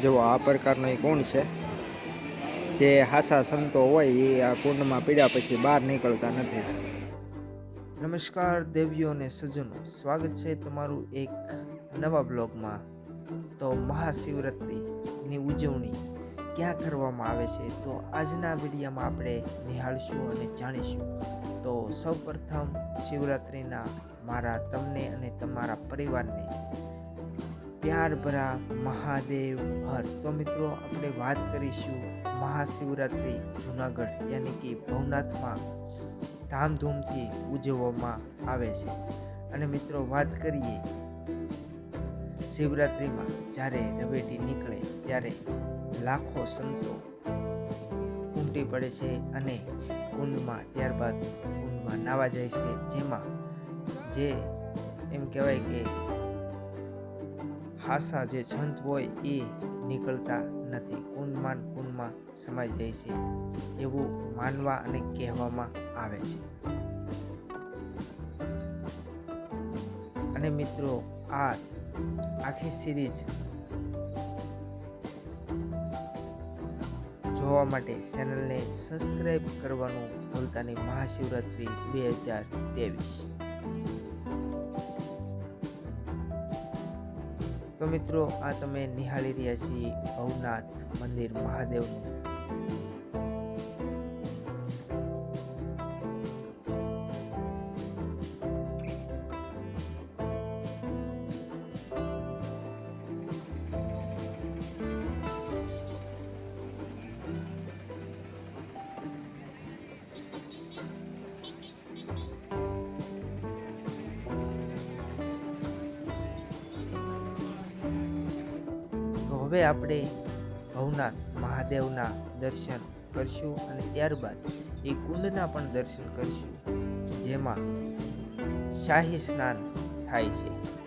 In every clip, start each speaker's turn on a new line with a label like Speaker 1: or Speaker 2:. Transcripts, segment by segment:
Speaker 1: જો આ પ્રકારનો એ કુંડ છે. જે હાસા સંતો હોય એ આ કુંડમાં પીડ્યા પછી બહાર નીકળતા નથી. નમસ્કાર દેવીઓ અને સજ્જનો સ્વાગત છે તમારું એક નવા બ્લોગમાં. તો મહાશિવરાત્રિની ઉજવણી ક્યાં કરવામાં આવે છે? તો આજના વિડીયામાં આપણે નિહાળશું અને જાણીશું. તો સૌપ્રથમ શિવરાત્રિના મારા તમને અને તમારા પરિવારને પ્યાર ભરા મહાદેવ હર. તો મિત્રો, આપણે વાત કરીશું મહાશિવરાત્રિ જુનાગઢ, યાની કે ભવનાથમાં ધામધૂમથી ઉજવવામાં આવે છે. અને મિત્રો, વાત કરીએ શિવરાત્રિમાં, જ્યારે રવેટી નીકળે ત્યારે લાખો સંતો ઉમટી પડે છે અને કુંડમાં ત્યારબાદ કુંડમાં નાવા જાય છે. જેમાં જે એમ કહેવાય કે હાસા જે છંત હોય એ નીકળતા નથી. કુંડમાં કુંડમાં સમાઈ જાય છે. એવું માનવા અને કહેવામાં આવે છે. અને મિત્રો, આ આખી સિરીઝ જોવા માટે ચેનલને સબસ્ક્રાઈબ કરવાનું ભૂલતા મહાશિવરાત્રિ બે હજાર ત્રેવીસ. તો મિત્રો આ તમે નિહાળી રહ્યા છીએ ભવનાથ મંદિર મહાદેવનું. હવે આપણે ભવનાથ મહાદેવના દર્શન કરશું અને ત્યારબાદ એ કુંડના પણ દર્શન કરશું, જેમાં શાહી સ્નાન થાય છે.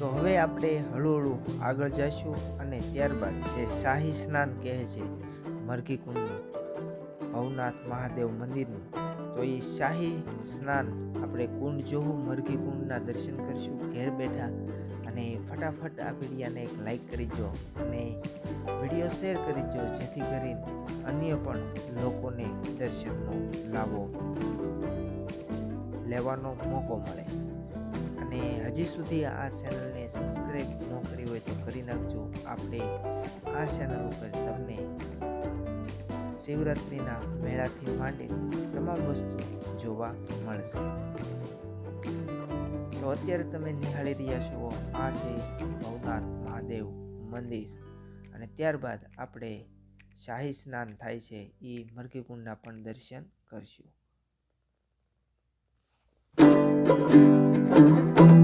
Speaker 1: તો હવે આપણે હળવું આગળ જઈશું અને ત્યારબાદ જે શાહી સ્નાન કહે છે મરઘી કુંડનું, ભવનાથ મહાદેવ મંદિરનું. તો એ શાહી સ્નાન આપણે કુંડ જોવું, મરઘી કુંડના દર્શન કરીશું, ઘેર બેઠા. અને ફટાફટ આ વિડીયાને એક લાઈક કરી દો અને વીડિયો શેર કરી દો, જેથી કરીને અન્ય પણ લોકોને દર્શનનો લાવો લેવાનો મોકો મળે. અને હજી સુધી આ ચેનલને સબસ્ક્રાઈબ ન કરી હોય તો કરી નાખજો. આપણે આ ચેનલ ઉપર તમને શિવરાત્રિના મેળાથી માંડી તમામ વસ્તુ જોવા મળશે. તો અત્યારે તમે નિહાળી રહ્યા છો, આ છે ભવનાથ મહાદેવ મંદિર. અને ત્યારબાદ આપણે શાહી સ્નાન થાય છે એ મરઘી કુંડના પણ દર્શન કરશું. Thank you.